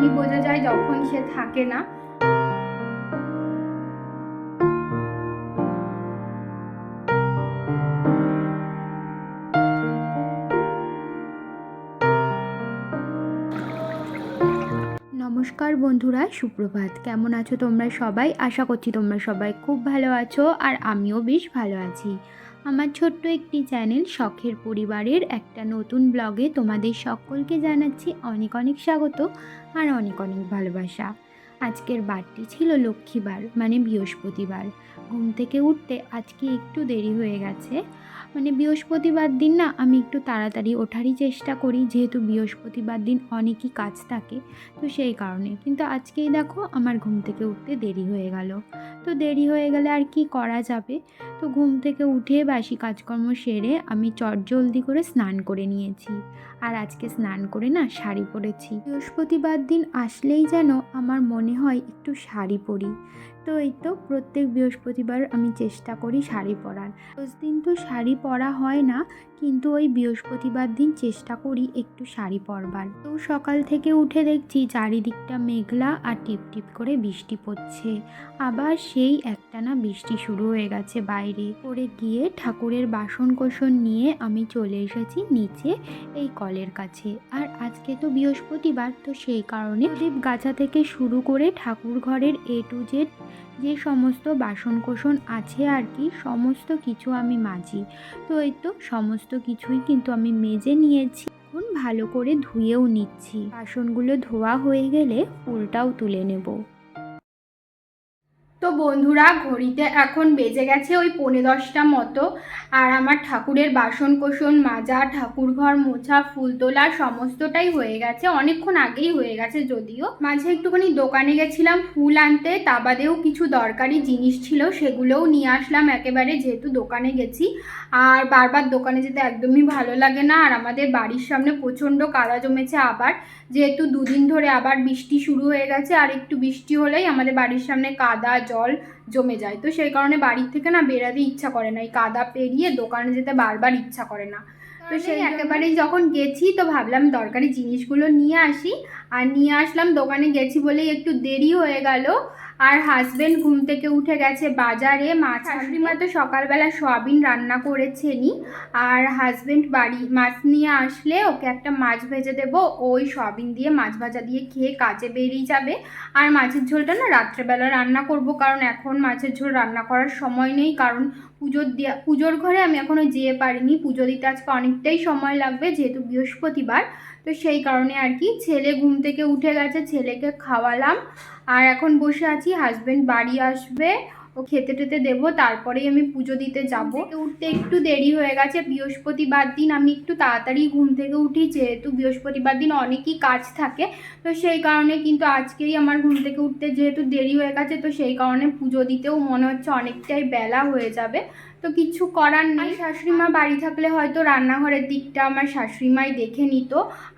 তখনই বোঝা যায় যখন সে থাকে না। নমস্কার বন্ধুরা, সুপ্রভাত। কেমন আছো তোমরা সবাই? আশা করছি তোমরা সবাই খুব ভালো আছো আর আমিও বেশ ভালো আছি। আমার ছোট্ট একটি চ্যানেল শখের পরিবারের একটা নতুন ব্লগে তোমাদের সকলকে জানাচ্ছি অনেক অনেক স্বাগত আর অনেক অনেক ভালোবাসা। আজকের বারটি ছিল লক্ষ্মীবার মানে বৃহস্পতিবার। ঘুম থেকে উঠতে আজকে একটু দেরি হয়ে গেছে। মানে বৃহস্পতিবার দিন না, আমি একটু তাড়াতাড়ি ওঠারই চেষ্টা করি, যেহেতু বৃহস্পতিবার দিন অনেকই কাজ থাকে, তো সেই কারণে। কিন্তু আজকেই দেখো, আমার ঘুম থেকে উঠতে দেরি হয়ে গেল। তো দেরি হয়ে গেলে আর কি করা যাবে? তো ঘুম থেকে উঠে বাসি কাজকর্ম সেরে আমি চটজলদি করে স্নান করে নিয়েছি। আর আজকে স্নান করে না শাড়ি পরেছি। বৃহস্পতিবার দিন আসলেই যেন আমার মনে হয় একটু শাড়ি পরি। তো এই তো প্রত্যেক বৃহস্পতিবার আমি চেষ্টা করি শাড়ি পরার। রোজ দিন তো শাড়ি পরা হয় না, কিন্তু ওই বৃহস্পতিবার দিন চেষ্টা করি একটু শাড়ি পরবার। তো সকাল থেকে উঠে দেখছি চারিদিকটা মেঘলা আর টিপ টিপ করে বৃষ্টি পড়ছে। আবার সেই একটানা বৃষ্টি শুরু হয়ে গেছে বাইরে। পরে গিয়ে ঠাকুরের বাসন কোসন নিয়ে আমি চলে এসেছি নিচে এই কলের কাছে। আর আজকে তো বৃহস্পতিবার, তো সেই কারণে প্রদীপ গাছা থেকে শুরু করে ঠাকুর ঘরের এ টু জেড যে সমস্ত বাসন কোসন আছে আর কি, সমস্ত কিছু আমি মাজি। তো এই তো সমস্ত কিছুই কিন্তু আমি মেজে নিয়েছি। এখন ভালো করে ধুয়েও নিচ্ছি। বাসনগুলো ধোয়া হয়ে গেলে ফুলটাও তুলে নেব। তো বন্ধুরা, ঘড়িতে এখন বেজে গেছে ওই পৌনে দশটা মতো। আর আমার ঠাকুরের বাসন কোসন মাজা ঠাকুর ঘর মোছা, ফুল তোলা, সমস্তটাই হয়ে গেছে। অনেকক্ষণ আগেই হয়ে গেছে যদিও। মাঝে একটুখানি দোকানে গেছিলাম ফুল আনতে, তা বাদেও কিছু দরকারি জিনিস ছিল, সেগুলোও নিয়ে আসলাম। একেবারে যেহেতু দোকানে গেছি, আর বারবার দোকানে যেতে একদমই ভালো লাগে না। আর আমাদের বাড়ির সামনে প্রচণ্ড কাদা জমেছে আবার। যেহেতু দুদিন ধরে আবার বৃষ্টি শুরু হয়ে গেছে, আর একটু বৃষ্টি হলেই আমাদের বাড়ির সামনে কাদা জল জমে যায়। তো সেই কারণে বাড়ির থেকে না বেরাতে ইচ্ছা করে না। এই কাদা পেরিয়ে দোকানে যেতে বারবার ইচ্ছা করে না। তো সেই একেবারেই যখন গেছি তো ভাবলাম দরকারি জিনিসগুলো নিয়ে আসি। আর নিয়ে আসলাম দোকানে গেছি বলেই একটু দেরি হয়ে গেল। আর হাজবেন্ড ঘুম থেকে উঠে গেছে বাজারে। মাছ শাশুড়িমা তো সকালবেলা সয়াবিন রান্না করেছেনই। আর হাজবেন্ড বাড়ি মাছ নিয়ে আসলে ওকে একটা মাছ ভেজে দেবো। ওই সয়াবিন দিয়ে মাছ ভাজা দিয়ে খেয়ে কাজে বেরিয়ে যাবে। আর মাছের ঝোলটা না রাত্রেবেলা রান্না করব, কারণ এখন মাছের ঝোল রান্না করার সময় নেই। কারণ পুজোর দেওয়া পুজোর ঘরে আমি এখনও যেয়ে পারিনি। পুজো দিতে আজকে অনেকটাই সময় লাগবে, যেহেতু বৃহস্পতিবার। তো সেই কারণে আর কি, ছেলে ঘুম থেকে উঠে গেছে, ছেলেকে খাওয়ালাম। আর এখন বসে আছি হাজবেন্ড বাড়ি আসবে, ও খেতে টেতে দেবো, তারপরেই আমি পুজো দিতে যাব। উঠতে একটু দেরি হয়ে গেছে, বৃহস্পতিবার দিন আমি একটু তাড়াতাড়ি ঘুম থেকে উঠি, যেহেতু বৃহস্পতিবার দিন অনেকই কাজ থাকে, তো সেই কারণে কিন্তু আজকেই আমার ঘুম থেকে উঠতে যেহেতু দেরি হয়ে গেছে, তো সেই কারণে পুজো দিতেও মনে হচ্ছে অনেকটাই বেলা হয়ে যাবে। তো কিছু করার নেই। শাশুড়িমা বাড়ি থাকলে হয়তো রান্নাঘরের দিকটা আমার শাশুড়িমাই দেখে নিত।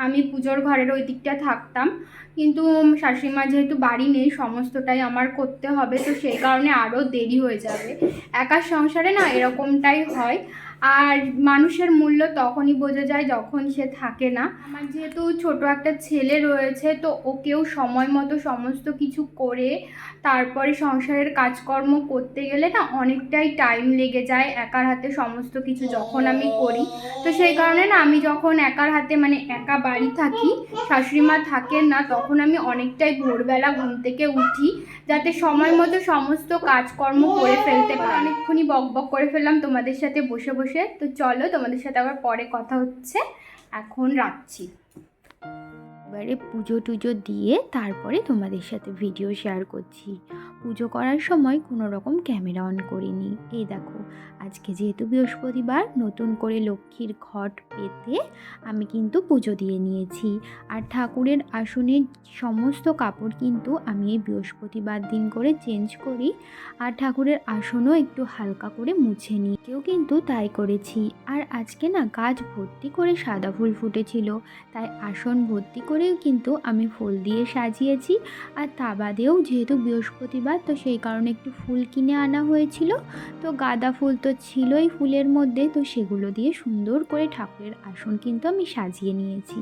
আমি পুজোর ঘরের ওই দিকটা থাকতাম। কিন্তু শাশুড়িমা যেহেতু বাড়ি নেই সমস্তটাই আমার করতে হবে। তো সেই কারণে আরও দেরি হয়ে যাবে। একা সংসারে না এরকমটাই হয়। আর মানুষের মূল্য তখনই বোঝা যায় যখন সে থাকে না। আমার যেহেতু ছোট একটা ছেলে রয়েছে তো ওকেও সময় মতো সমস্ত কিছু করে তারপরে সংসারের কাজকর্ম করতে গেলে না অনেকটাই টাইম লেগে যায় একার হাতে সমস্ত কিছু যখন আমি করি। তো সেই কারণে না আমি যখন একার হাতে মানে একা বাড়ি থাকি শাশুড়ি মা থাকেন না তখন আমি অনেকটাই ভোরবেলা ঘুম থেকে উঠি যাতে সময় মতো সমস্ত কাজকর্ম করে ফেলতে পারি। অনেকক্ষণই বক বক করে ফেললাম তোমাদের সাথে বসে বসে তো চলো তোমাদের সাথে আবার পরে কথা হচ্ছে। এখন রাখছি। এবারে পুজো টুজো দিয়ে তারপরে তোমাদের সাথে ভিডিও শেয়ার করছি। পুজো করার সময় কোনো রকম ক্যামেরা অন করিনি। এই দেখো, আজকে যেহেতু বৃহস্পতিবার, নতুন করে লক্ষ্মীর ঘট পেতে আমি কিন্তু পুজো দিয়ে নিয়েছি। আর ঠাকুরের আসনের সমস্ত কাপড় কিন্তু আমি এই বৃহস্পতিবার দিন করে চেঞ্জ করি। আর ঠাকুরের আসনও একটু হালকা করে মুছে নিই। কেউ কিন্তু তাই করেছি। আর আজকে না গাছ ভর্তি করে সাদা ফুল ফুটেছিল, তাই আসন ভর্তি করে করেও কিন্তু আমি ফুল দিয়ে সাজিয়েছি। আর তা বাদেও যেহেতু বৃহস্পতিবার, তো সেই কারণে একটু ফুল কিনে আনা হয়েছিল। তো গাঁদা ফুল তো ছিলই ফুলের মধ্যে, তো সেগুলো দিয়ে সুন্দর করে ঠাকুরের আসন কিন্তু আমি সাজিয়ে নিয়েছি।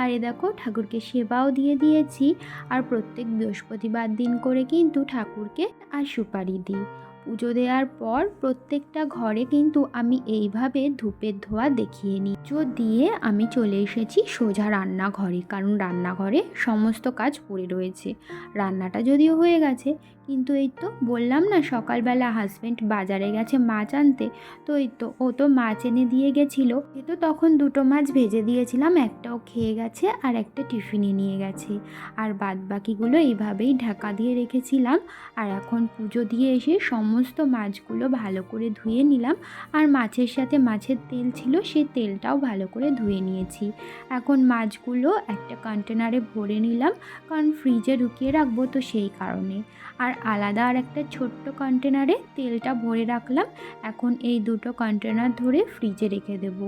আর এ দেখো, ঠাকুরকে সেবাও দিয়ে দিয়েছি। আর প্রত্যেক বৃহস্পতিবার দিন করে কিন্তু ঠাকুরকে আর সুপারি দিই। পুজো দেওয়ার পর প্রত্যেকটা ঘরে কিন্তু আমি এইভাবে ধূপের ধোয়া দেখিয়ে নিই। পুজো দিয়ে আমি চলে এসেছি সোজা রান্নাঘরে, কারণ রান্নাঘরে সমস্ত কাজ পড়ে রয়েছে। রান্নাটা যদিও হয়ে গেছে কিন্তু এই তো বললাম না, সকালবেলা হাজব্যান্ড বাজারে গেছে মাছ আনতে। তো এই তো, ও তো মাছ এনে দিয়ে গেছিল। তো তখন দুটো মাছ ভেজে দিয়েছিলাম, একটাও খেয়ে গেছে আর একটা টিফিনে নিয়ে গেছে। আর বাদ বাকিগুলো এইভাবেই ঢাকা দিয়ে রেখেছিলাম। আর এখন পুজো দিয়ে এসে সমস্ত মাছগুলো ভালো করে ধুয়ে নিলাম। আর মাছের সাথে মাছের তেল ছিল সেই তেলটাও ভালো করে ধুয়ে নিয়েছি। এখন মাছগুলো একটা কন্টেনারে ভরে নিলাম, কারণ ফ্রিজে ঢুকিয়ে রাখব তো সেই কারণে। আর আলাদা আর একটা ছোট্ট কন্টেনারে তেলটা ভরে রাখলাম। এখন এই দুটো কন্টেনার ধরে ফ্রিজে রেখে দেব।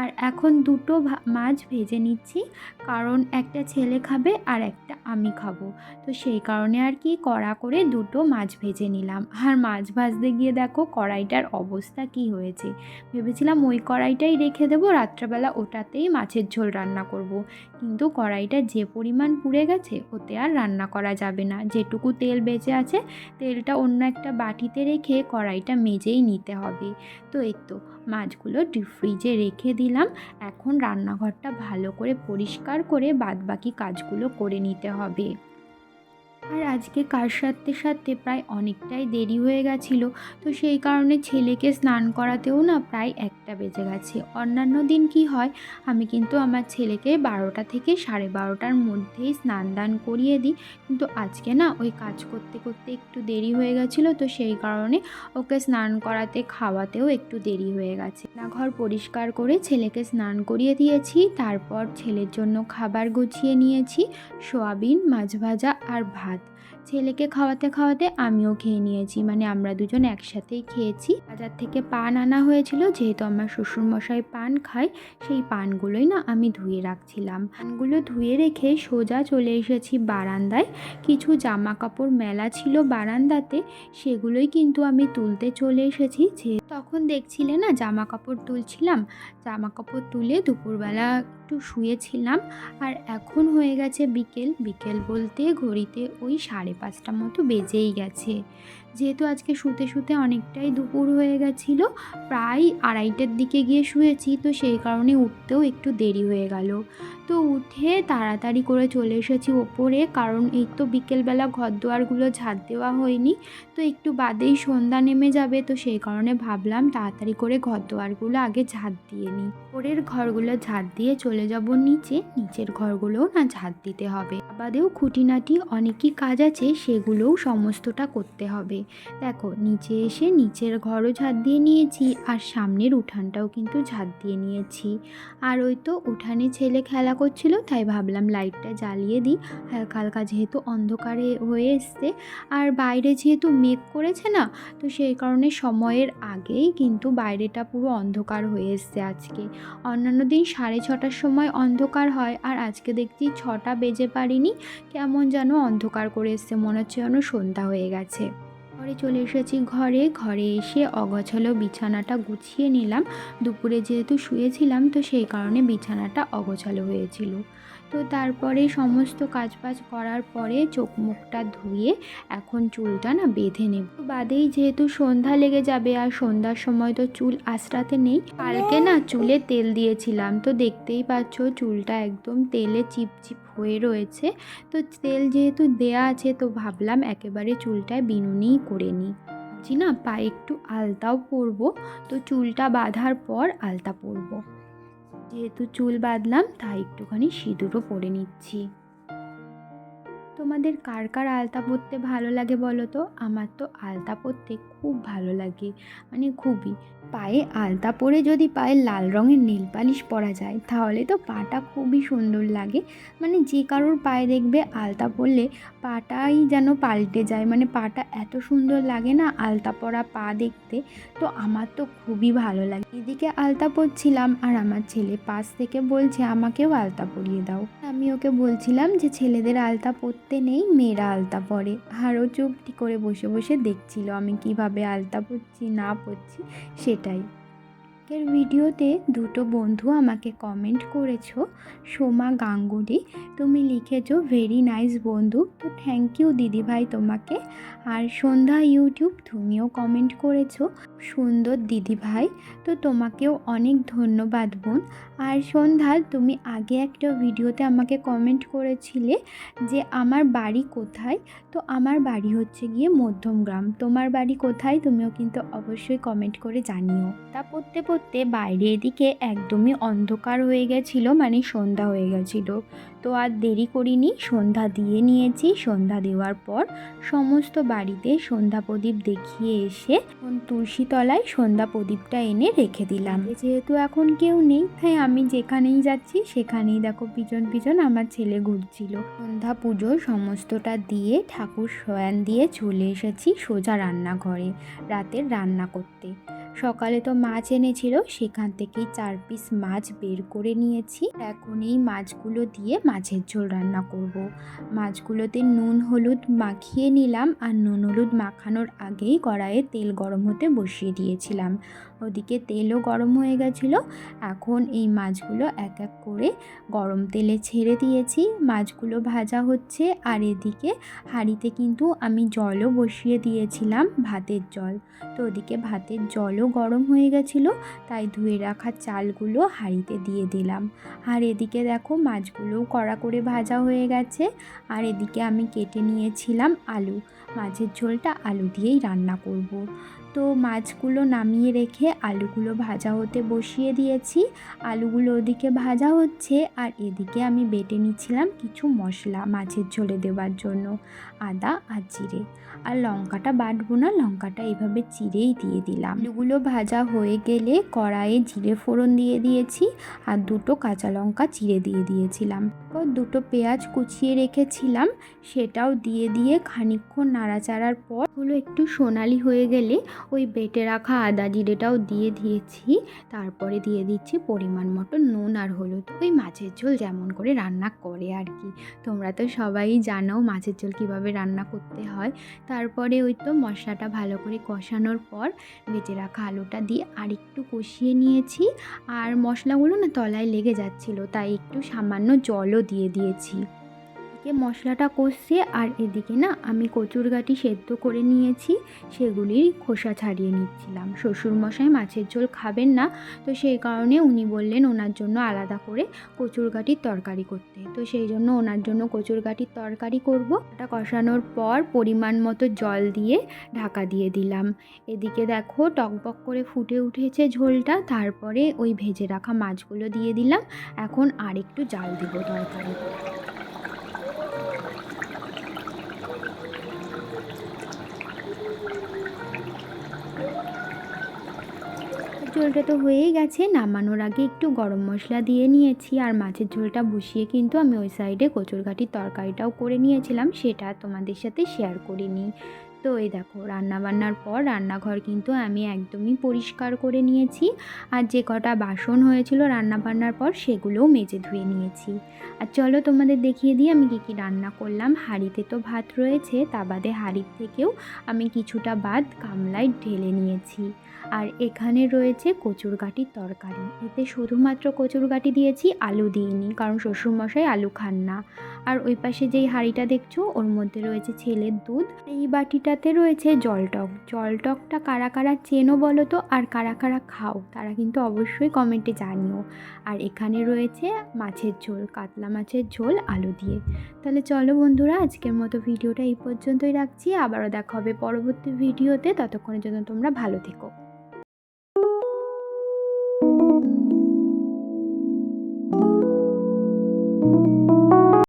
আর এখন দুটো মাছ ভেজে নিচ্ছি, কারণ একটা ছেলে খাবে আর একটা আমি খাব। তো সেই কারণে আর কি কড়া করে দুটো মাছ ভেজে নিলাম। আর মাছ ভাজতে গিয়ে দেখো কড়াইটার অবস্থা কি হয়েছে। ভেবেছিলাম ওই কড়াইটাই রেখে দেবো, রাত্রেবেলা ওটাতেই মাছের ঝোল রান্না করব। কিন্তু কড়াইটা যে পরিমাণ পুড়ে গেছে, ওতে আর রান্না করা যাবে না। যেটুকু তেল বেঁচে আছে তেলটা অন্য একটা বাটিতে রেখে কড়াইটা মেজেই নিতে হবে। তো এই তো, মাছগুলো ডিপ ফ্রিজে রেখে দিলাম। এখন রান্নাঘরটা ভালো করে পরিষ্কার করে বাদবাকি কাজগুলো করে নিতে হবে। আর আজকে কার সাথে সাথে প্রায় অনেকটাই দেরি হয়ে গেছিল, তো সেই কারণে ছেলেকে স্নান করাতেও না প্রায় একটা বেজে গেছে। অন্যান্য দিন কি হয়, আমি কিন্তু আমার ছেলেকে বারোটা থেকে সাড়ে বারোটার মধ্যেই স্নান দান করিয়ে দিই। কিন্তু আজকে না ওই কাজ করতে করতে একটু দেরি হয়ে গেছিল, তো সেই কারণে ওকে স্নান করাতে খাওয়াতেও একটু দেরি হয়ে গেছে। না ঘর পরিষ্কার করে ছেলেকে স্নান করিয়ে দিয়েছি, তারপর ছেলের জন্য খাবার গুছিয়ে নিয়েছি, সোয়াবিন, মাছ ভাজা আর ভাত। ছেলেকে খাওয়াতে খাওয়াতে আমিও খেয়ে নিয়েছি। মানে আমরা দুজন একসাথেই খেয়েছি। বাজার থেকে পান আনা হয়েছিল, যেহেতু আমার শ্বশুরমশাই পান খায়, সেই পানগুলোই না আমি ধুয়ে রাখছিলাম। পানগুলো ধুয়ে রেখে সোজা চলে এসেছি বারান্দায়। কিছু জামা কাপড় মেলা ছিল বারান্দাতে, সেগুলোই কিন্তু আমি তুলতে চলে এসেছি। যে তখন দেখছিলে না জামা কাপড় তুলছিলাম? জামা কাপড় তুলে দুপুরবেলা একটু শুয়েছিলাম আর এখন হয়ে গেছে বিকেল। বিকেল বলতে ঘড়িতে ওই সাড়ে পাঁচটা মতো বেজেই গেছে। যেহেতু আজকে শুতে শুতে অনেকটাই দুপুর হয়ে গেছিল, প্রায় আড়াইটার দিকে গিয়ে শুয়েছি, তো সেই কারণে উঠতেও একটু দেরি হয়ে গেল। তো উঠে তাড়াতাড়ি করে চলে এসেছি ওপরে, কারণ এই তো বিকেলবেলা ঘর দুয়ারগুলো ঝাড় দেওয়া হয়নি, তো একটু বাদেই সন্ধ্যা নেমে যাবে, তো সেই কারণে ভাবলাম তাড়াতাড়ি করে ঘর দুয়ারগুলো আগে ঝাড় দিয়ে নিই। ওপরের ঘরগুলো ঝাড় দিয়ে চলে যাব নিচে, নিচের ঘরগুলোও না ঝাড় দিতে হবে। বাদেও খুঁটিনাটি অনেকই কাজ আছে, সেগুলোও সমস্তটা করতে হবে। দেখো, নিচে এসে নিচের ঘরও ঝাড় দিয়ে নিয়েছি আর সামনের উঠানটাও কিন্তু ঝাড় দিয়ে নিয়েছি। আর ওই তো উঠানে ছেলে খেলা করছিল, তাই ভাবলাম লাইটটা জ্বালিয়ে দিই। হালকা হালকা যেহেতু অন্ধকারে হয়ে এসছে, আর বাইরে যেহেতু মেঘ করেছে না, তো সেই কারণে সময়ের আগেই কিন্তু বাইরেটা পুরো অন্ধকার হয়ে এসছে আজকে। অন্যান্য দিন সাড়ে ছটার সময় অন্ধকার হয়, আর আজকে দেখছি ছটা বেজে পারিনি, কেমন যেন অন্ধকার করে এসছে, মনে হচ্ছে যেন সন্ধ্যা হয়ে গেছে। ঘরে চলে এসেছি ঘরে। ঘরে এসে অগছালো বিছানাটা গুছিয়ে নিলাম। দুপুরে যেহেতু শুয়েছিলাম, তো সেই কারণে বিছানাটা অগছালো হয়েছিল। তো তারপরে সমস্ত কাজবাজ করার পরে চোখ মুখটা ধুয়ে এখন চুলটা না বেঁধে নেব। বাদেই যেহেতু সন্ধ্যা লেগে যাবে আর সন্ধ্যার সময় তো চুল আঁচড়াতে নেই, কালকে না চুলে তেল দিয়েছিলাম। তো দেখতেই পাচ্ছ চুলটা একদম তেলে চিপচিপ হয়ে রয়েছে। তো তেল যেহেতু দেয়া আছে তো ভাবলাম একেবারে চুলটায় বিনুনিই করে নিই। ভাবছি না পায়ে একটু আলতাও পরবো। তো চুলটা বাঁধার পর আলতা পরবো। যেহেতু চুল বাঁধলাম, তাই একটুখানি সিঁদুরও পরে নিচ্ছি। তোমাদের কার কার আলতা পরতে ভালো লাগে বলো তো? আমার তো আলতা পরতে খুব ভালো লাগে। মানে খুবই। পায়ে আলতা পরে যদি পায়ে লাল রঙের নীল পালিশ পরা যায়, তাহলে তো পাটা খুবই সুন্দর লাগে। মানে যে কারোর পায়ে দেখবে আলতা পরলে পাটাই যেন পাল্টে যায়। মানে পাটা এত সুন্দর লাগে না আলতা পরা পা দেখতে। তো আমার তো খুবই ভালো লাগে। এদিকে আলতা পরছিলাম আর আমার ছেলে পাশ থেকে বলছে, আমাকেও আলতা পরিয়ে দাও। আমি ওকে বলছিলাম যে, ছেলেদের আলতা পরতে নেই, মেয়েরা আলতা পরে। আরও চুপটি করে বসে বসে দেখছিল আমি কীভাবে আলতা পরছি না পরছি সেটাই। এর ভিডিওতে দুটো বন্ধু আমাকে কমেন্ট করেছ, সোমা গাঙ্গুলি। তুমি লিখেছো ভেরি নাইস বন্ধু, তো থ্যাংক ইউ দিদিভাই তোমাকে। আর সন্ধ্যা ইউটিউব তুমিও কমেন্ট করেছ, সুন্দর দিদিভাই, তো তোমাকেও অনেক ধন্যবাদ বোন। আর সন্ধ্যা, তুমি আগে একটা ভিডিওতে আমাকে কমেন্ট করেছিলে যে, আমার বাড়ি কোথায়? তো আমার বাড়ি হচ্ছে গিয়ে মধ্যমগ্রাম। তোমার বাড়ি কোথায়? তুমিও কিন্তু অবশ্যই কমেন্ট করে জানিও। তা পড়তে পড়তে বাইরে এদিকে একদমই অন্ধকার হয়ে গেছিল মানে সন্ধ্যা হয়ে গেছিল। তো আর দেরি করিনি, সন্ধ্যা দিয়ে নিয়েছি। সন্ধ্যা দেওয়ার পর সমস্ত বাড়িতে সন্ধ্যা প্রদীপ দেখিয়ে এসে তুলসী তলায় সন্ধ্যা প্রদীপটা এনে রেখে দিলাম। যেহেতু এখন কেউ নেই, তাই আমি যেখানেই যাচ্ছি, সেখানেই দেখো পিছন পিছন আমার ছেলে ঘুরছিল। সন্ধ্যা পুজো সমস্তটা দিয়ে ঠাকুর শয়ান দিয়ে চলে এসেছি সোজা রান্নাঘরে, রাতের রান্না করতে। সকালে তো মাছ এনেছিল, সেখান থেকেই চার পিস মাছ বের করে নিয়েছি। এখন এই মাছগুলো দিয়ে মাছের ঝোল রান্না করব। মাছগুলোতে নুন, হলুদ মাখিয়ে নিলাম আর নুন, হলুদ মাখানোর আগেই কড়াইয়ে তেল গরম হতে বসিয়ে দিয়েছিলাম ওদিকে তেলও গরম হয়ে গেছিল। এখন এই মাছগুলো এক এক করে গরম তেলে ছেড়ে দিয়েছি। মাছগুলো ভাজা হচ্ছে আর এদিকে হাঁড়িতে কিন্তু আমি জলও বসিয়ে দিয়েছিলাম ভাতের জল। তো ওদিকে ভাতের জলও গরম হয়ে গেছিল, তাই ধুয়ে রাখা চালগুলো হাঁড়িতে দিয়ে দিলাম। আর এদিকে দেখো মাছগুলোও কড়া করে ভাজা হয়ে গেছে। আর এদিকে আমি কেটে নিয়েছিলাম আলু। মাছের ঝোলটা আলু দিয়েই রান্না করব। তো মাছগুলো নামিয়ে রেখে আলুগুলো ভাজা হতে বসিয়ে দিয়েছি। আলুগুলো ওদিকে ভাজা হচ্ছে আর এদিকে আমি বেটে নিচ্ছিলাম কিছু মশলা মাছের ঝোলে দেওয়ার জন্য, আদা আর জিরে। আর লঙ্কাটা বাটবো না, লঙ্কাটা এভাবে চিরেই দিয়ে দিলাম। আলুগুলো ভাজা হয়ে গেলে কড়াইয়ে জিরে ফোড়ন দিয়ে দিয়েছি আর দুটো কাঁচা লঙ্কা চিড়ে দিয়ে দিয়েছিলাম। দুটো পেঁয়াজ কুচিয়ে রেখেছিলাম, সেটাও দিয়ে দিয়ে খানিকক্ষণ নাড়াচাড়ার পর হলো একটু সোনালি হয়ে গেলে ওই বেটে রাখা আদা জিরেটাও দিয়ে দিয়েছি। তারপরে দিয়ে দিচ্ছি পরিমাণ মতো নুন আর হলুদ। ওই মাছের ঝোল যেমন করে রান্না করে আর কি। তোমরা তো সবাই জানো মাছের ঝোল কীভাবে রান্না করতে হয়। তারপরে ওই তো মশলাটা ভালো করে কষানোর পর বেটে রাখা আলুটা দিয়ে আর একটু কষিয়ে নিয়েছি। আর মশলাগুলো না তলায় লেগে যাচ্ছিল, তাই একটু সামান্য জলও দিয়ে দিয়েছি। এদিকে মশলাটা কষছে আর এদিকে না আমি কচুর গাঁটি সেদ্ধ করে নিয়েছি, সেগুলির খোসা ছাড়িয়ে নিচ্ছিলাম। শ্বশুরমশাই মাছের ঝোল খাবেন না, তো সেই কারণে উনি বললেন ওনার জন্য আলাদা করে কচুর গাঁটির তরকারি করতে। তো সেই জন্য ওনার জন্য কচুর গাঁটির তরকারি করব। ওটা কষানোর পর পরিমাণ মতো জল দিয়ে ঢাকা দিয়ে দিলাম। এদিকে দেখো টকবক করে ফুটে উঠেছে ঝোলটা, তারপরে ওই ভেজে রাখা মাছগুলো দিয়ে দিলাম। এখন আর একটু জাল দিব তরকারি ঝোলটা তো হয়েই গেছে। নামানোর আগে একটু গরম মশলা দিয়ে নিয়েছি আর মাছের ঝোলটা বসিয়ে কিন্তু আমি ওই সাইডে কচুরঘাটির তরকারিটাও করে নিয়েছিলাম। সেটা তোমাদের সাথে শেয়ার করিনি। তো এই দেখো, রান্নাবান্নার পর রান্নাঘর কিন্তু আমি একদমই পরিষ্কার করে নিয়েছি। আর যে কটা বাসন হয়েছিল রান্নাবান্নার পর সেগুলোও মেজে ধুয়ে নিয়েছি। আর চলো তোমাদের দেখিয়ে দিই আমি কী কী রান্না করলাম। হাঁড়িতে তো ভাত রয়েছে, তা বাদে হাঁড়ির থেকেও আমি কিছুটা ভাত গামলায় ঢেলে নিয়েছি। আর এখানে রয়েছে কচুর গাঁটির তরকারি। এতে শুধুমাত্র কচুর গাঁটি দিয়েছি, আলু দিইনি, কারণ শ্বশুরমশাই আলু খান না। আর ওই পাশে যেই হাঁড়িটা দেখছ, ওর মধ্যে রয়েছে ছেলের দুধ। এই বাটিটাতে রয়েছে জলটক। জলটকটা কারা কারা চেনো বলো তো, আর কারা কারা খাও, তারা কিন্তু অবশ্যই কমেন্টে জানিও। আর এখানে রয়েছে মাছের ঝোল, কাতলা মাছের ঝোল, আলু দিয়ে। তাহলে চলো বন্ধুরা, আজকের মতো ভিডিওটা এই পর্যন্তই রাখছি। আবারও দেখা হবে পরবর্তী ভিডিওতে। ততক্ষণের জন্য তোমরা ভালো থেকো।